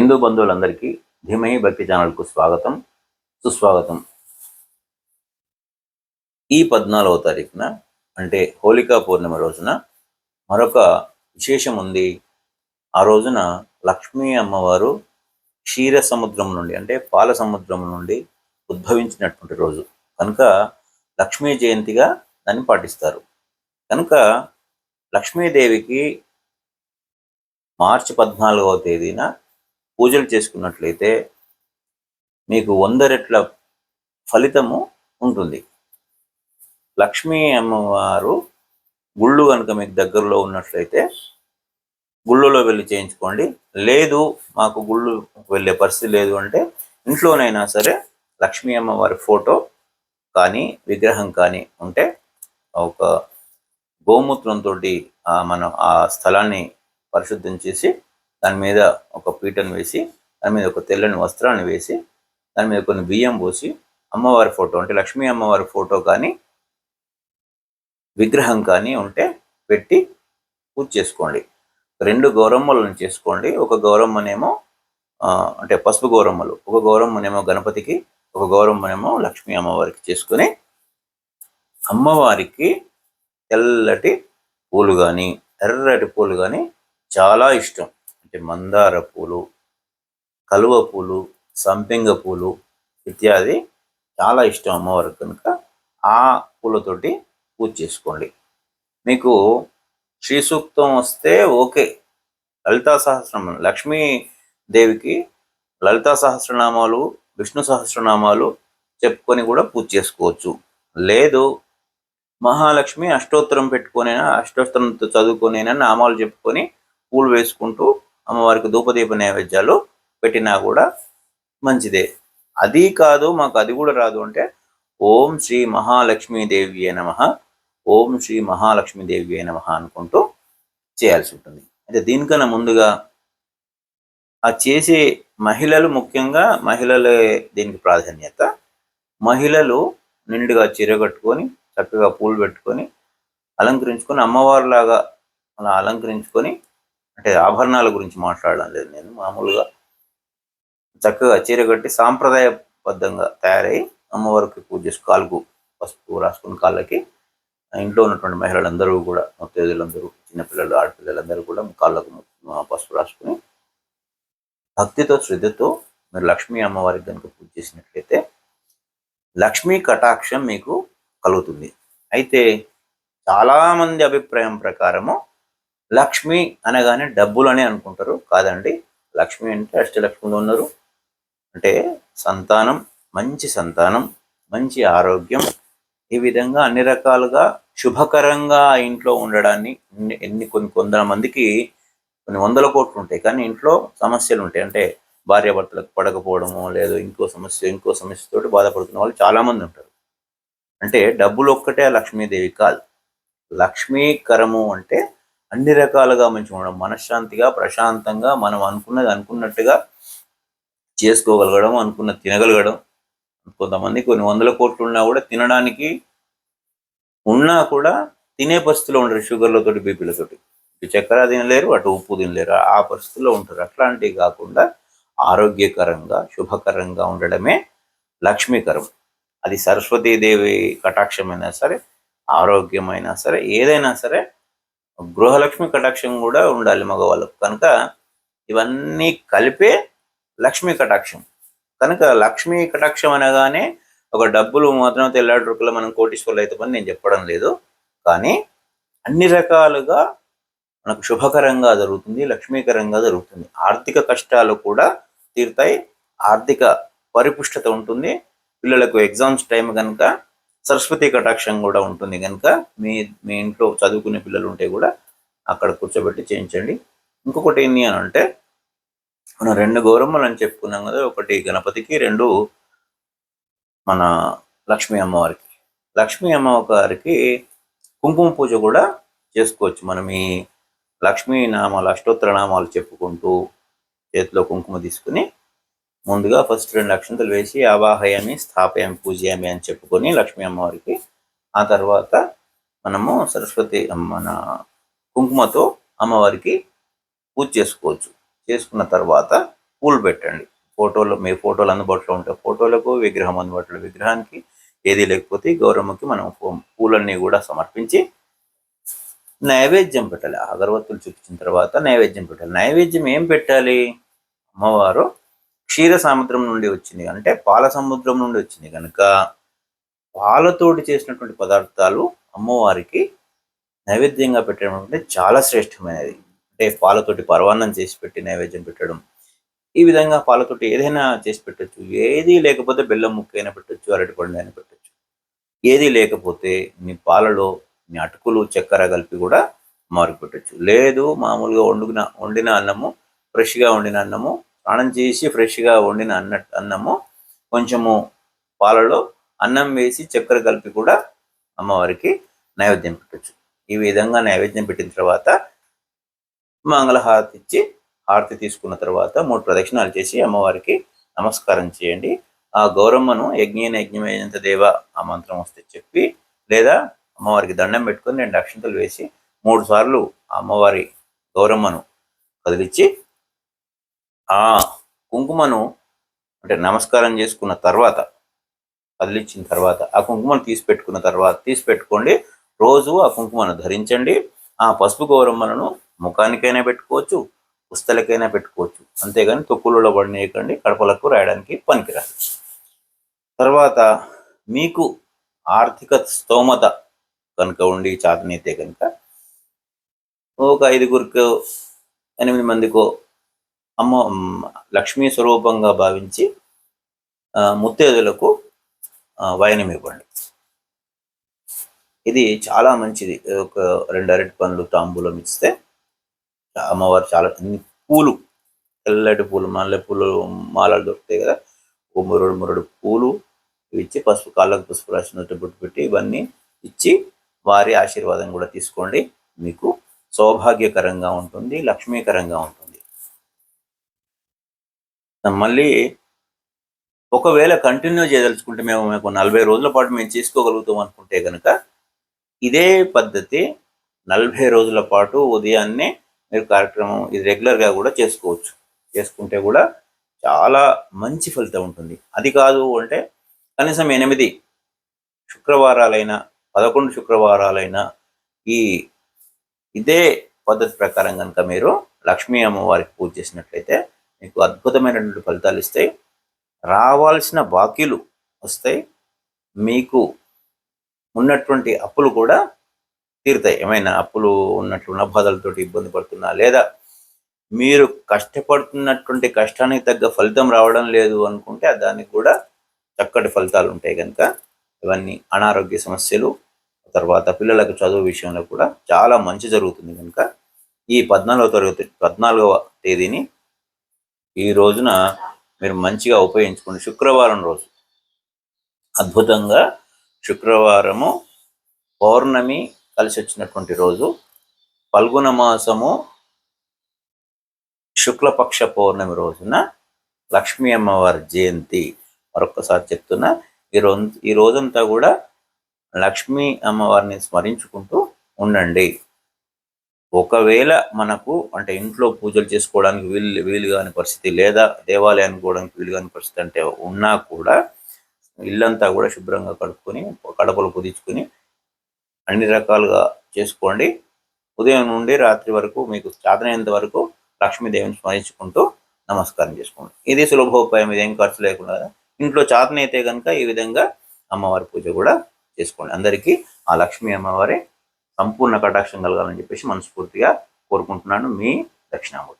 హిందూ బంధువులందరికీ ధీమహి భక్తి ఛానల్కు స్వాగతం సుస్వాగతం. ఈ పద్నాలుగవ తారీఖున అంటే హోలికా పౌర్ణమి రోజున మరొక విశేషం ఉంది. ఆ రోజున లక్ష్మీ అమ్మవారు క్షీర సముద్రం నుండి అంటే పాల సముద్రం నుండి ఉద్భవించినటువంటి రోజు. కనుక లక్ష్మీ జయంతిగా దాన్ని పాటిస్తారు. కనుక లక్ష్మీదేవికి మార్చి పద్నాలుగవ తేదీన పూజలు చేసుకున్నట్లయితే మీకు వంద రెట్ల ఫలితము ఉంటుంది. లక్ష్మీ అమ్మవారు గుళ్ళు కనుక మీకు దగ్గరలో ఉన్నట్లయితే గుళ్ళలో వెళ్ళి చేయించుకోండి. లేదు మాకు గుళ్ళు వెళ్ళే పరిస్థితి లేదు అంటే ఇంట్లోనైనా సరే లక్ష్మీ అమ్మవారి ఫోటో కానీ విగ్రహం కానీ ఉంటే ఒక గోమూత్రంతో మనం ఆ స్థలాన్ని పరిశుద్ధం చేసి దాని మీద ఒక పీటను వేసి దాని మీద ఒక తెల్లని వస్త్రాన్ని వేసి దాని మీద కొన్ని బియ్యం పోసి అమ్మవారి ఫోటో అంటే లక్ష్మీ అమ్మవారి ఫోటో కానీ విగ్రహం కానీ ఉంటే పెట్టి పూజ చేసుకోండి. రెండు గౌరమ్మలను చేసుకోండి. ఒక గౌరమ్మనేమో అంటే పసుపు గౌరమ్మలు ఒక గౌరమ్మనేమో గణపతికి ఒక గౌరమ్మనేమో లక్ష్మీ అమ్మవారికి చేసుకుని అమ్మవారికి తెల్లటి పూలు కానీ ఎర్రటి పూలు కానీ చాలా ఇష్టం. అంటే మందార పూలు కలువ పూలు సంపెంగ పూలు ఇత్యాది చాలా ఇష్టం అమ్మవారు కనుక ఆ పూలతోటి పూజ చేసుకోండి. మీకు శ్రీ సూక్తం వస్తే ఓకే. లలితా సహస్రనామం లక్ష్మీ దేవికి లలితా సహస్రనామాలు విష్ణు సహస్రనామాలు చెప్పుకొని కూడా పూజ చేసుకోవచ్చు. లేదు మహాలక్ష్మి అష్టోత్తరం పెట్టుకొనైనా అష్టోత్తరంతో చదువుకొనైనా నామాలు చెప్పుకొని పూలు వేసుకుంటూ అమ్మవారికి ధూపదీప నైవేద్యాలు పెట్టినా కూడా మంచిదే. అది కాదు మాకు అది కూడా రాదు అంటే ఓం శ్రీ మహాలక్ష్మీదేవి నమ ఓం శ్రీ మహాలక్ష్మీదేవి నమ అనుకుంటూ చేయాల్సి ఉంటుంది. అయితే దీనికన్నా ముందుగా ఆ చేసే మహిళలు ముఖ్యంగా మహిళలే దీనికి ప్రాధాన్యత. మహిళలు నిండుగా చీర కట్టుకొని చక్కగా పూలు పెట్టుకొని అలంకరించుకొని అమ్మవారిలాగా అలా అలంకరించుకొని అంటే ఆభరణాల గురించి మాట్లాడడం లేదు నేను. మామూలుగా చక్కగా చీర కట్టి సాంప్రదాయబద్ధంగా తయారై అమ్మవారికి పూజ చేసి కాలుకు పసుపు రాసుకుని కాళ్ళకి ఆ ఇంట్లో ఉన్నటువంటి మహిళలందరూ కూడా ముత్తైదులందరూ చిన్నపిల్లలు ఆడపిల్లలందరూ కూడా కాళ్ళకు పసుపు రాసుకుని భక్తితో శ్రద్ధతో మీరు లక్ష్మీ అమ్మవారికి కనుక పూజ చేసినట్లయితే లక్ష్మీ కటాక్షం మీకు కలుగుతుంది. అయితే చాలామంది అభిప్రాయం ప్రకారము లక్ష్మి అనగానే డబ్బులు అని అనుకుంటారు. కాదండి లక్ష్మి అంటే అష్టలక్ష్ములు ఉన్నారు. అంటే సంతానం మంచి సంతానం మంచి ఆరోగ్యం ఈ విధంగా అన్ని రకాలుగా శుభకరంగా ఇంట్లో ఉండడాన్ని ఎన్ని- కొన్ని కొందల మందికి కొన్ని వందల కోట్లు ఉంటాయి. కానీ ఇంట్లో సమస్యలు ఉంటాయి. అంటే భార్యాభర్తలకు పడకపోవడము లేదు ఇంకో సమస్య ఇంకో సమస్యతోటి బాధపడుతున్న వాళ్ళు చాలా మంది ఉంటారు. అంటే డబ్బులు ఒక్కటే లక్ష్మీదేవి కాదు. లక్ష్మీకరము అంటే అన్ని రకాలుగా మంచిగా ఉండడం మనశ్శాంతిగా ప్రశాంతంగా మనం అనుకున్నది అనుకున్నట్టుగా చేసుకోగలగడం అనుకున్న తినగలగడం. కొంతమంది కొన్ని వందల కోట్లు ఉన్నా కూడా తినడానికి ఉన్నా కూడా తినే పరిస్థితిలో ఉండరు షుగర్లతోటి బీపీలతోటి ఇటు చక్కెర తినలేరు అటు ఉప్పు తినలేరు. ఆ పరిస్థితిలో ఉంటారు. అట్లాంటివి కాకుండా ఆరోగ్యకరంగా శుభకరంగా ఉండడమే లక్ష్మీకరం. అది సరస్వతీదేవి కటాక్షమైనా సరే ఆరోగ్యమైనా సరే ఏదైనా సరే గృహలక్ష్మి కటాక్షం కూడా ఉండాలి మగవాళ్ళకు. కనుక ఇవన్నీ కలిపే లక్ష్మీ కటాక్షం. కనుక లక్ష్మీ కటాక్షం అనగానే ఒక డబ్బులు మాత్రం తెల్లాడి మనం కోటీశ్వర్లు అయితే పని నేను చెప్పడం లేదు. కానీ అన్ని రకాలుగా మనకు శుభకరంగా జరుగుతుంది లక్ష్మీకరంగా జరుగుతుంది. ఆర్థిక కష్టాలు కూడా తీరుతాయి ఆర్థిక పరిపుష్టత ఉంటుంది. పిల్లలకు ఎగ్జామ్స్ టైం కనుక సరస్వతి కటాక్షం కూడా ఉంటుంది కనుక మీ మీ ఇంట్లో చదువుకునే పిల్లలు ఉంటే కూడా అక్కడ కూర్చోబెట్టి చేయించండి. ఇంకొకటి ఏంటి అని అంటే మనం రెండు గౌరమ్మలు అని చెప్పుకున్నాం కదా ఒకటి గణపతికి రెండు మన లక్ష్మీ అమ్మవారికి. లక్ష్మీ అమ్మవారికి కుంకుమ పూజ కూడా చేసుకోవచ్చు. మనం ఈ లక్ష్మీ నామాలు అష్టోత్తర నామాలు చెప్పుకుంటూ చేతిలో కుంకుమ తీసుకుని ముందుగా ఫస్ట్ రెండు అక్షంతలు వేసి ఆవాహయామి స్థాపయామి పూజయామి అని చెప్పుకొని లక్ష్మీ అమ్మవారికి ఆ తర్వాత మనము సరస్వతి మన కుంకుమతో అమ్మవారికి పూజ చేసుకోవచ్చు. చేసుకున్న తర్వాత పూలు పెట్టండి. ఫోటోలు మీ ఫోటోలు అందుబాటులో ఉంటే ఫోటోలకు విగ్రహం అందుబాటులో విగ్రహానికి ఏది లేకపోతే గౌరమ్మకి మనం పూలన్నీ కూడా సమర్పించి నైవేద్యం పెట్టాలి. అగరవత్తులు చూపించిన తర్వాత నైవేద్యం పెట్టాలి. నైవేద్యం ఏం పెట్టాలి? అమ్మవారు క్షీర సముద్రం నుండి వచ్చింది. అంటే పాల సముద్రం నుండి వచ్చింది. కనుక పాలతోటి చేసినటువంటి పదార్థాలు అమ్మవారికి నైవేద్యంగా పెట్టడం అంటే చాలా శ్రేష్టమైనది. అంటే పాలతోటి పర్వాన్నం చేసి పెట్టి నైవేద్యం పెట్టడం ఈ విధంగా పాలతోటి ఏదైనా చేసి పెట్టొచ్చు. ఏది లేకపోతే బెల్లం ముక్క అయినా పెట్టొచ్చు అరటిపండు అయినా పెట్టచ్చు. ఏది లేకపోతే మీ పాలలో మీ అటుకులు చక్కెర కలిపి కూడా అమ్మవారికి లేదు మామూలుగా వండుకున్న వండిన అన్నము ఫ్రెష్గా వండిన అన్నము స్నానం చేసి ఫ్రెష్గా వండిన అన్న అన్నము కొంచెము పాలలో అన్నం వేసి చక్కెర కలిపి కూడా అమ్మవారికి నైవేద్యం పెట్టొచ్చు. ఈ విధంగా నైవేద్యం పెట్టిన తర్వాత మంగళహారతి ఇచ్చి హారతి తీసుకున్న తర్వాత మూడు ప్రదక్షిణాలు చేసి అమ్మవారికి నమస్కారం చేయండి. ఆ గౌరమ్మను యజ్ఞేన యజ్ఞమేంత దేవ ఆ మంత్రం వస్తే చెప్పి లేదా అమ్మవారికి దండం పెట్టుకొని రెండు అక్షంతలు వేసి మూడు సార్లు ఆ అమ్మవారి గౌరమ్మను కదిలిచ్చి ఆ కుంకుమను అంటే నమస్కారం చేసుకున్న తర్వాత కదిలించిన తర్వాత ఆ కుంకుమను తీసి పెట్టుకున్న తర్వాత తీసి పెట్టుకోండి. రోజు ఆ కుంకుమను ధరించండి. ఆ పసుపు గౌరమ్మలను ముఖానికైనా పెట్టుకోవచ్చు పుస్తలకైనా పెట్టుకోవచ్చు. అంతేగాని తొక్కులలో పడినేయకండి కడపలకు రాయడానికి పనికిరాదు. తర్వాత మీకు ఆర్థిక స్తోమత కనుక ఉండి చాతనైతే కనుక ఒక ఐదుగురికో ఎనిమిది మందికో అమ్మ లక్ష్మీ స్వరూపంగా భావించి ముత్తేదులకు వైనం ఇవ్వండి. ఇది చాలా మంచిది. ఒక రెండు అరటి పండ్లు తాంబూలం ఇస్తే అమ్మవారు చాలా పూలు తెల్లటి పూలు మల్లె పూలు మాలలు దొరుకుతాయి కదా. ఓ మురడు మురడు పూలు ఇచ్చి పసుపు కాళ్ళకు పసుపు రాసినట్టు బొట్టు పెట్టి ఇవన్నీ ఇచ్చి వారి ఆశీర్వాదం కూడా తీసుకోండి. మీకు సౌభాగ్యకరంగా ఉంటుంది లక్ష్మీకరంగా ఉంటుంది. మళ్ళీ ఒకవేళ కంటిన్యూ చేయదలుచుకుంటే మేము మాకు నలభై రోజుల పాటు మేము చేసుకోగలుగుతాం అనుకుంటే కనుక ఇదే పద్ధతి నలభై రోజుల పాటు ఉదయాన్నే మీరు కార్యక్రమం ఇది రెగ్యులర్గా కూడా చేసుకోవచ్చు. చేసుకుంటే కూడా చాలా మంచి ఫలితం ఉంటుంది. అది కాదు అంటే కనీసం ఎనిమిది శుక్రవారాలైనా పదకొండు శుక్రవారాలైనా ఈ ఇదే పద్ధతి ప్రకారం కనుక మీరు లక్ష్మీ అమ్మవారికి పూజ చేసినట్లయితే మీకు అద్భుతమైనటువంటి ఫలితాలు ఇస్తాయి. రావాల్సిన బాకీలు వస్తాయి మీకు ఉన్నటువంటి అప్పులు కూడా తీరుతాయి. ఏమైనా అప్పులు ఉన్నట్లు ఉన్న బాధలతోటి ఇబ్బంది పడుతున్నా లేదా మీరు కష్టపడుతున్నటువంటి కష్టానికి తగ్గ ఫలితం రావడం లేదు అనుకుంటే దానికి కూడా చక్కటి ఫలితాలు ఉంటాయి కనుక ఇవన్నీ అనారోగ్య సమస్యలు తర్వాత పిల్లలకు చదువు విషయంలో కూడా చాలా మంచి జరుగుతుంది కనుక ఈ పద్నాలుగవ తరగతి పద్నాలుగవ తేదీని ఈ రోజున మీరు మంచిగా ఉపయోగించుకోండి. శుక్రవారం రోజు. అద్భుతంగా శుక్రవారము పౌర్ణమి కలిసి వచ్చినటువంటి రోజు పల్గుణ మాసము శుక్లపక్ష పౌర్ణమి రోజున లక్ష్మీ అమ్మవారి జయంతి. మరొకసారి చెప్తున్నా ఈ రోజు ఈ రోజంతా కూడా లక్ష్మీ అమ్మవారిని స్మరించుకుంటూ ఉండండి. ఒకవేళ మనకు అంటే ఇంట్లో పూజలు చేసుకోవడానికి వీలు వీలు కాని పరిస్థితి లేదా దేవాలయానికి పోవడానికి వీలు కాని పరిస్థితి అంటే ఉన్నా కూడా ఇల్లంతా కూడా శుభ్రంగా కడుక్కొని కడపలు కుదించుకొని అన్ని రకాలుగా చేసుకోండి. ఉదయం నుండి రాత్రి వరకు మీకు చాతనైనంత వరకు లక్ష్మీదేవిని స్మరించుకుంటూ నమస్కారం చేసుకోండి. ఇది సులభోపాయం ఇదేం ఖర్చు లేకుండా ఇంట్లో చాతనైతే కనుక ఈ విధంగా అమ్మవారి పూజ కూడా చేసుకోండి. అందరికీ ఆ లక్ష్మీ అమ్మవారి సంపూర్ణ కటాక్షం కలగాలని చెప్పేసి మనస్ఫూర్తిగా కోరుకుంటున్నాను మీ దక్షిణామూర్తి.